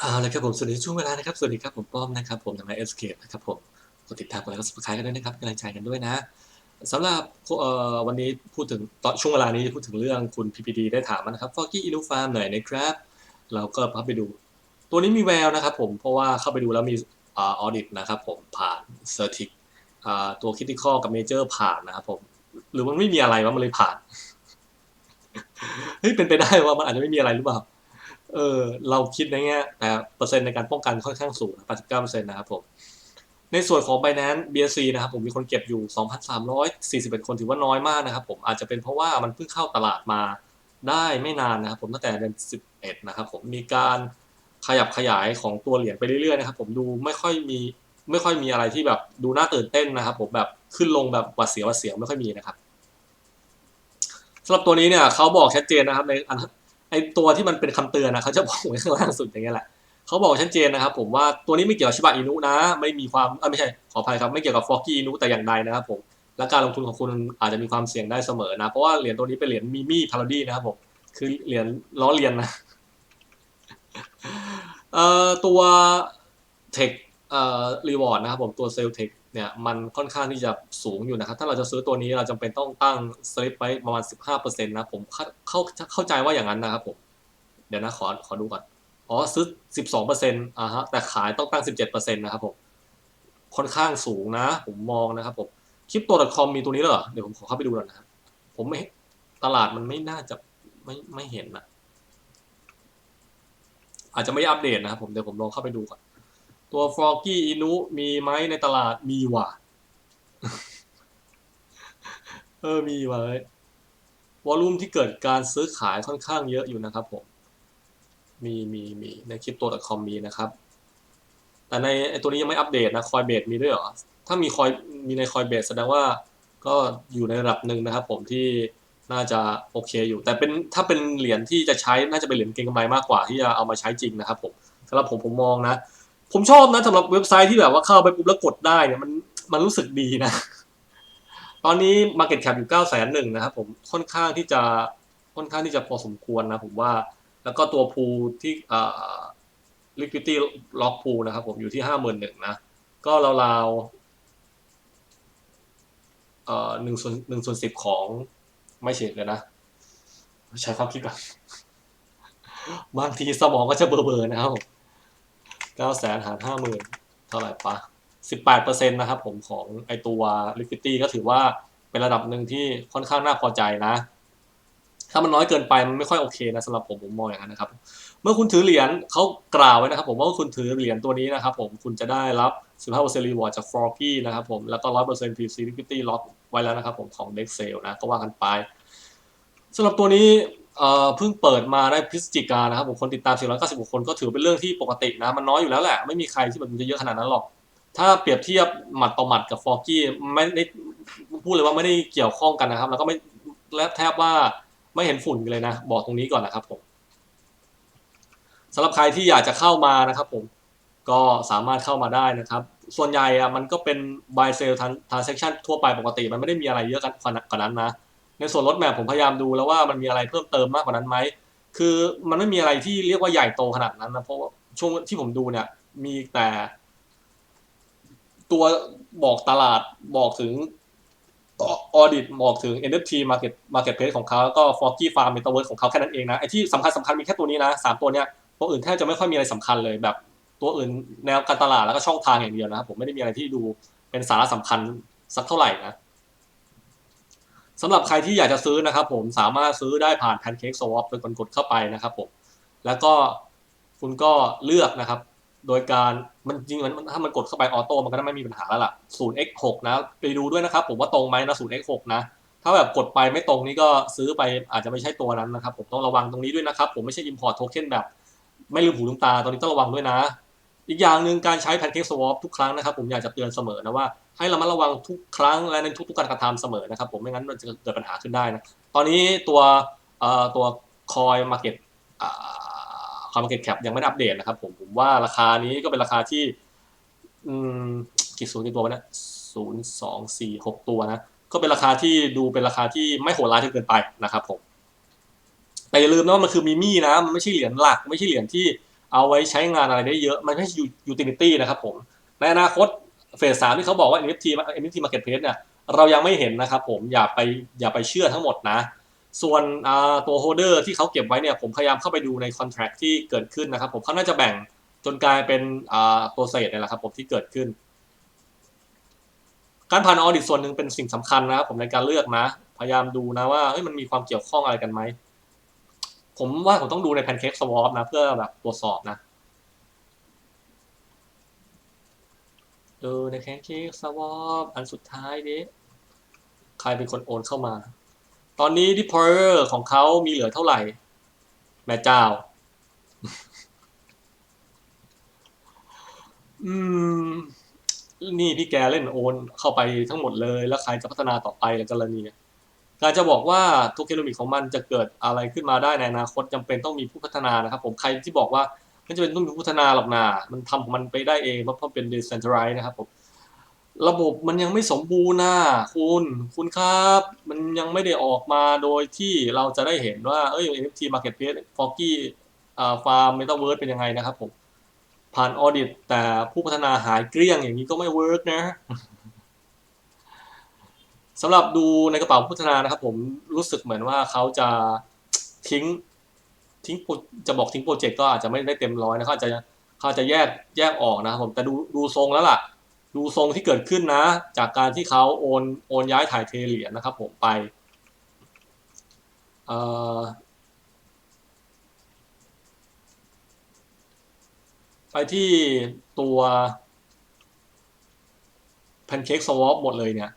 เอาละครับผมสวัสดีช่วงเวลานะครับ สวัสดีครับผมป้อมนะครับผมทางไลน์เอสเคปนะครับผมกดติดตามกดไลค์กดซับสไครต์กันด้วยนะครับกำลังใจกันด้วยนะสำหรับวันนี้พูดถึงตอนช่วงเวลานี้พูดถึงเรื่องคุณ PPD ได้ถามมานะครับฟอกกี้อินูฟาร์มหน่อยนะครับ เราก็เข้าไปดู ตัวนี้มีแววนะครับผมเพราะว่าเข้าไปดูแล้วมีออดิตนะครับผมผ่านเซอร์ติกตัวคิ t ิคอกับเมเจอร์ผ่านนะครับผมหรือมันไม่มีอะไรวะมันเลยผ่านเฮ้ยเป็นไปได้ว่ามันอาจจะไม่มีอะไรหรือเปล่า เออเราคิดในแง่แต่เปอร์เซ็นต์ในการป้องกันค่อนข้างสูงนะ89%นะครับผม ในส่วนของ Binance BSC นะครับผมมีคนเก็บอยู่ 2,341 คนถือว่าน้อยมากนะครับผมอาจจะเป็นเพราะว่ามันเพิ่งเข้าตลาดมาได้ไม่นานนะครับผมตั้งแต่เดือน11 นะครับผมมีการขยับขยายของตัวเหรียญไปเรื่อยๆนะครับผมดูไม่ค่อยมีไม่ค่อยมีอะไรที่แบบดูน่าตื่นเต้นนะครับ ผมแบบขึ้นลงแบบหวัดเสียวหวัดเสียวไม่ค่อยมีนะครับสำหรับตัวนี้เนี่ยเขาบอกชัดเจนนะครับในอัน ไอตัวที่มันเป็นคำเตือนนะเขาจะบอกไว้ข้างล่างสุดอย่างเงี้ยแหละเขาบอกชัดเจนนะครับผมว่าตัวนี้ไม่เกี่ยวกับชิบะอินุนะ ไม่มีความไม่ใช่ขออภัยครับไม่เกี่ยวกับฟอกกี้อินุแต่อย่างใดนะครับผมและการลงทุนของคุณอาจจะมีความเสี่ยงได้เสมอนะ เพราะว่าเหรียญตัวนี้เป็นเหรียญมีมี่พาราดี้นะครับผมคือเหรียญล้อเลียนนะเอ่อตัวเทค เอ่อรีวอร์ดนะครับผมตัวเซลเทคเนี่ยมันค่อนข้างที่จะสูงอยู่นะครับ ถ้าเราจะซื้อตัวนี้เราจำเป็นต้องตั้งสลิปไว้ประมาณ 15%นะผมเข้าเข้าเข้าใจว่าอย่างนั้นนะครับผม เดี๋ยวนะขอขอดูก่อนอ๋อซื้อ 12%อ่าฮะแต่ขายต้องตั้ง 17%นะครับผม ค่อนข้างสูงนะ ผมมองนะครับผมคริปโต .com มีตัวนี้เหรอเดี๋ยวผมขอเข้าไปดูก่อนนะครับผมไม่ตลาดมันไม่น่าจะไม่ไม่เห็นนะอาจจะไม่อัปเดตนะครับผมเดี๋ยวผมลองเข้าไปดูก่อน ตัวฟรอกี้อินุมีไหมในตลาดมีว่ะ เออมีว่ะเว้ยวอลลุ่มที่เกิดการซื้อขายค่อนข้างเยอะอยู่นะครับผม มีมีมีในคริปโต .com มีนะครับ แต่ในไอตัวนี้ยังไม่อัปเดตนะคอยเบสมีด้วยเหรอ ถ้ามีคอยมีในคอยเบสแสดงว่าก็อยู่ในระดับหนึ่งนะครับผมที่น่าจะโอเคอยู่ แต่เป็นถ้าเป็นเหรียญที่จะใช้น่าจะเป็นเหรียญเก็งกำไรมากกว่าที่จะเอามาใช้จริงนะครับผมสำหรับผมผมมองนะ ผมชอบนะสำหรับเว็บไซต์ที่แบบว่าเข้าไปปุ๊บแล้วกดได้เนี่ยมันมันรู้สึกดีนะ ตอนนี้ Market Cap อยู่9 0 0 0 0หนึ่งนะครับผมค่อนข้างที่จะค่อนข้างที่จะพอสมควรนะผมว่าแล้วก็ตัวพูที่อ่า liquidity lock pool นะครับผมอยู่ที่ห้าหมื่นหนึ่งนะ ก็ราวๆเอ่อหนึ่งส่วนหนึ่งส่วนสิบของไม่เฉดเลยนะ ใช้ความคิดก่อนบางทีสมองก็จะเบลอๆนะครับ เก้าแสนหารห้าหมื่นเท่าไหร่ปะสิบแปดเปอร์เซ็นต์นะครับผมของไอตัว liquidity ก็ถือว่าเป็นระดับหนึ่งที่ค่อนข้างน่าพอใจนะ ถ้ามันน้อยเกินไปมันไม่ค่อยโอเคนะสำหรับผมผมมองอย่างนั้นนะครับ เมื่อคุณถือเหรียญเขากล่าวไว้นะครับผมว่าคุณถือเหรียญตัวนี้นะครับผมคุณจะได้รับ15% reward จาก f r o g y นะครับผมแล้วก็100% PC liquidity lock ไว้แล้วนะครับผมของ Dex Sale นะก็ว่ากันไปสำหรับตัวนี้ เอ่อเพิ่งเปิดมาได้พฤศจิกานะครับผมคนติดตาม496คนก็ถือเป็นเรื่องที่ปกตินะ มันน้อยอยู่แล้วแหละ ไม่มีใครที่แบบมันจะเยอะขนาดนั้นหรอก ถ้าเปรียบเทียบหมัดต่อหมัดกับฟอร์กี้ไม่ได้พูดเลยว่าไม่ได้เกี่ยวข้องกันนะครับ แล้วก็ไม่และแทบว่าไม่เห็นฝุ่นกันเลยนะ บอกตรงนี้ก่อนนะครับผมสำหรับใครที่อยากจะเข้ามานะครับผมก็สามารถเข้ามาได้นะครับ ส่วนใหญ่อะมันก็เป็น buy sell transaction ทั่วไปปกติ มันไม่ได้มีอะไรเยอะกันขนาดนั้นนะ ในส่วนรถแมพผมพยายามดูแล้วว่ามันมีอะไรเพิ่มเติมมากกว่านั้นไหมคือมันไม่มีอะไรที่เรียกว่าใหญ่โตขนาดนั้นนะเพราะว่าช่วงที่ผมดูเนี่ยมีแต่ ตัวบอกตลาดบอกถึงออดิตบอกถึง NFT market marketplace ของเขาแล้วก็ Forky Farm Metaverse ของเขาแค่นั้นเองนะไอ้ที่สำคัญสำคัญมีแค่ตัวนี้นะสามตัวเนี้ยตัวอื่นแทบจะไม่ค่อยมีอะไรสำคัญเลยแบบ ตัวอื่นแนวการตลาดแล้วก็ช่องทางอย่างเดียวนะครับผมไม่ได้มีอะไรที่ดูเป็นสาระสำคัญสักเท่าไหร่นะ สำหรับใครที่อยากจะซื้อนะครับผมสามารถซื้อได้ผ่าน Pancake Swap โดยกดเข้าไปนะครับผมแล้วก็คุณก็เลือกนะครับ โดยการมันจริงมันถ้ามันกดเข้าไปออโต้มันก็ไม่มีปัญหาแล้วล่ะ 0x6 นะ ไปดูด้วยนะครับ ผมว่าตรงไหมนะ 0x6 นะ ถ้าแบบกดไปไม่ตรงนี่ก็ซื้อไปอาจจะไม่ใช่ตัวนั้นนะครับ ผมต้องระวังตรงนี้ด้วยนะครับ ผมไม่ใช่ import token แบบ ไม่ลืมหูลืมตาตรงนี้ต้องระวังด้วยนะ อีกอย่างหนึ่งการใช้ pancake swap ทุกครั้งนะครับผมอยากจะเตือนเสมอนะว่าให้เรามาระวังทุกครั้งและในทุกๆการกระทำเสมอนะครับผมไม่งั้นมันจะเกิดปัญหาขึ้นได้นะตอนนี้ตัวตัว coin market อ่า coin market cap ยังไม่ได้อัปเดตนะครับผมผมว่าราคานี้ก็เป็นราคาที่กี่ศูนย์กี่ตัววะเนี่ยศูนย์สองสี่หกตัวนะก็เป็นราคาที่ดูเป็นราคาที่ไม่โหดร้ายจนเกินไปนะครับผมแต่อย่าลืมนะว่ามันคือมิมี่นะมันไม่ใช่เหรียญหลัก ไม่ใช่เหรียญที่ เอาไว้ใช้งานอะไรได้เยอะ มันไม่ใช่ยูทิลิตี้นะครับผม ในอนาคตเฟสสามที่เขาบอกว่า NFT NFT Marketplace เนี่ยเรายังไม่เห็นนะครับผมอย่าไปอย่าไปเชื่อทั้งหมดนะ ส่วนตัวโฮเดอร์ที่เขาเก็บไว้เนี่ยผมพยายามเข้าไปดูในคอนแท c t ที่เกิดขึ้นนะครับผมเขาน่าจะแบ่งจนกลายเป็นตัวเศษเนี่ยแหละครับผมที่เกิดขึ้น การผ่านออดิตส่วนหนึ่งเป็นสิ่งสำคัญนะครับผมในการเลือกนะ พยายามดูนะว่ามันมีความเกี่ยวข้องอะไรกันไหม ผมว่าผมต้องดูในแพนเค้กสวอปนะ เพื่อแบบตรวจสอบนะดูในแพนเค้กสวอปอันสุดท้ายนี้ใครเป็นคนโอนเข้ามา ตอนนี้ดิพอร์ของเขามีเหลือเท่าไหร่ แม่เจ้า อืม นี่พี่แกเล่นโอนเข้าไปทั้งหมดเลย แล้วใครจะพัฒนาต่อไปในกรณี การจะบอกว่าทุกเคโนมิกของมันจะเกิดอะไรขึ้นมาได้ในอนาคตจำเป็นต้องมีผู้พัฒนานะครับ ผมใครที่บอกว่าไม่จำเป็นต้องมีผู้พัฒนาหรอกนา มันทำของมันไปได้เองเพราะมันเป็น decentralized นะครับผมระบบมันยังไม่สมบูรณ์นะคุณคุณครับ มันยังไม่ได้ออกมาโดยที่เราจะได้เห็นว่าเอ้ย NFT Marketplace Foggy อ่าฟาร์ม Metaverse เป็นยังไงนะครับผมผ่านออดิตแต่ผู้พัฒนาหายเกลี้ยงอย่างนี้ก็ไม่เวิร์กนะ สำหรับดูในกระเป๋าพัฒนานะครับ ผมรู้สึกเหมือนว่าเขาจะทิ้งทิ้งจะบอกทิ้งโปรเจกต์ก็อาจจะไม่ได้เต็มร้อยนะเขาจจะเขาจะแยกแยกออกนะครับผมแต่ดูดูทรงแล้วล่ะ ดูทรงที่เกิดขึ้นนะ จากการที่เขาโอนโอนย้ายถ่ายเทเหรียญนะครับ ผมไปไปที่ตัวแพนเค้กสวอปหมดเลยเนี่ย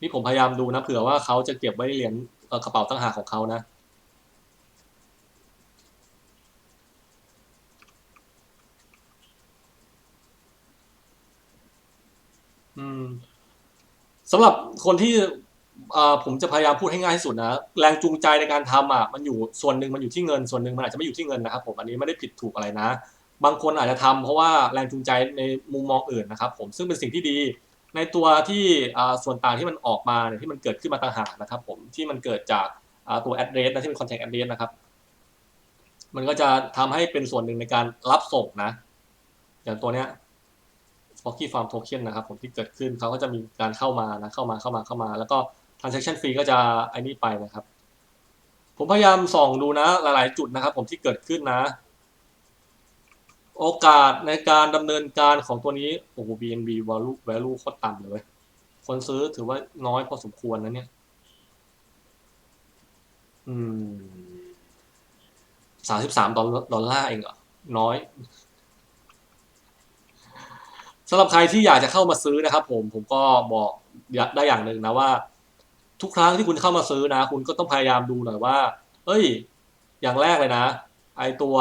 นี่ผมพยายามดูนะเผื่อว่าเขาจะเก็บไว้เหรียญกระเป๋าตั้งหากของเขานะ อืมสำหรับคนที่ผมจะพยายามพูดให้ง่ายที่สุดนะแรงจูงใจในการทำอะมันอยู่ส่วนหนึ่งมันอยู่ที่เงินส่วนหนึ่งมันอาจจะไม่อยู่ที่เงินนะครับ ผมอันนี้ไม่ได้ผิดถูกอะไรนะ บางคนอาจจะทำเพราะว่าแรงจูงใจในมุมมองอื่นนะครับ ผมซึ่งเป็นสิ่งที่ดี ในตัวที่ส่วนต่างที่มันออกมาเนี่ยที่มันเกิดขึ้นมาต่างหากนะครับ ผมที่มันเกิดจากตัว address นะที่เป็น contact address นะครับ มันก็จะทำให้เป็นส่วนหนึ่งในการรับส่งนะ อย่างตัวเนี้ย f o c k y Farm Token นะครับ ผมที่เกิดขึ้นเขาก็จะมีการเข้ามานะเข้ามาเข้ามาเข้ามา แล้วก็ transaction fee ก็จะไอ้นี่ไปนะครับ ผมพยายามส่องดูนะหลาย ๆ จุดนะครับ ผมที่เกิดขึ้นนะ โอกาสในการดำเนินการของตัวนี้ โอ้โห BNB value value โคตรต่ำเลย คนซื้อถือว่าน้อยพอสมควรนะเนี่ย อืมสามสิบสามดอลลาร์เองเหรอ น้อยสำหรับใครที่อยากจะเข้ามาซื้อนะครับ ผมผมก็บอกได้อย่างหนึ่งนะว่า ทุกครั้งที่คุณเข้ามาซื้อนะ คุณก็ต้องพยายามดูหน่อยว่า เอ้ย อย่างแรกเลยนะ ไอตัว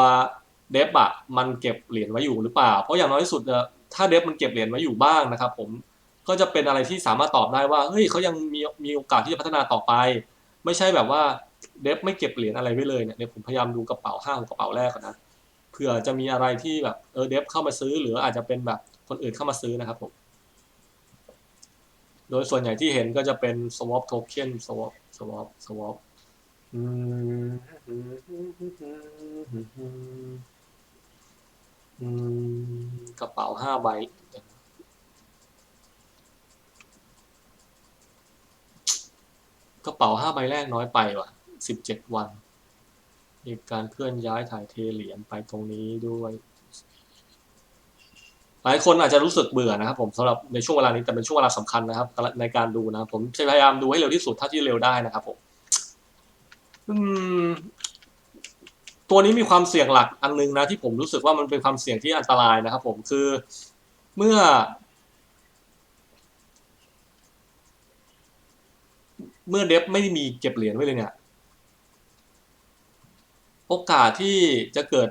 เดฟอะมันเก็บเหรียญไว้อยู่หรือเปล่า เพราะอย่างน้อยที่สุดถ้าเดฟมันเก็บเหรียญไว้อยู่บ้างนะครับ ผมก็จะเป็นอะไรที่สามารถตอบได้ว่าเฮ้ยเขายังมีมีโอกาสที่จะพัฒนาต่อไป ไม่ใช่แบบว่าเดฟไม่เก็บเหรียญอะไรไว้เลยเนี่ยผมพยายามดูกระเป๋าห้าของกระเป๋าแรกก่อนนะเผื่อจะมีอะไรที่แบบเออเดฟเข้ามาซื้อ หรืออาจจะเป็นแบบคนอื่นเข้ามาซื้อนะครับผมโดยส่วนใหญ่ที่เห็นก็จะเป็น swap token swap swap swap กระเป๋าห้าใบ กระเป๋าห้าใบแรกน้อยไปว่ะสิบเจ็ดวัน มีการเคลื่อนย้ายถ่ายเทเหรียญไปตรงนี้ด้วย หลายคนอาจจะรู้สึกเบื่อนะครับ ผมสำหรับในช่วงเวลานี้แต่เป็นช่วงเวลาสำคัญนะครับ ในการดูนะผมพยายามดูให้เร็วที่สุดเท่าที่เร็วได้นะครับผม ตัวนี้มีความเสี่ยงหลักอันนึงนะที่ผมรู้สึกว่ามันเป็นความเสี่ยงที่อันตรายนะครับ ผมคือเมื่อ เมื่อเดฟไม่มีเก็บเหรียญไว้เลยเนี่ย โอกาสที่จะเกิด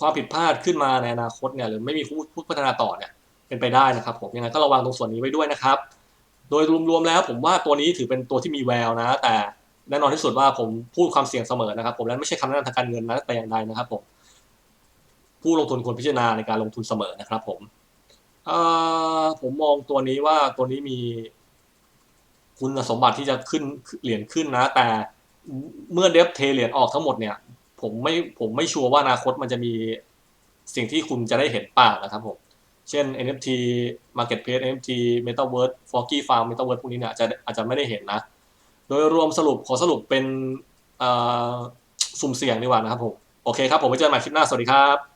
ความผิดพลาดขึ้นมาในอนาคตเนี่ยหรือไม่มีผู้พัฒนาต่อเนี่ย เป็นไปได้นะครับ ผมยังไงก็ระวังตรงส่วนนี้ไว้ด้วยนะครับ โดยรวมๆแล้ว ผมว่าตัวนี้ถือเป็นตัวที่มีแววนะ แต่ แน่นอนที่สุดว่าผมพูดความเสี่ยงเสมอนะครับ ผมและไม่ใช่คำแนะนำทางการเงินนะแต่อย่างใดนะครับผมผู้ลงทุนควรพิจารณาในการลงทุนเสมอนะครับ ผมผมมองตัวนี้ว่าตัวนี้มีคุณสมบัติที่จะขึ้นเหรียญขึ้นนะ แต่เมื่อเดฟเทเหรียญออกทั้งหมดเนี่ย ผมไม่ผมไม่ชัวร์ว่าอนาคตมันจะมีสิ่งที่คุณจะได้เห็นป่านะครับผม เช่น NFT Marketplace NFT Metaverse Foggy Farm Metaverse พวกนี้เนี่ยอาจจะอาจจะไม่ได้เห็นนะ โดยรวมสรุปขอสรุปเป็นสุ่มเสี่ยงดีกว่านะครับผม โอเคครับผมไปเจอกันใหม่คลิปหน้า สวัสดีครับ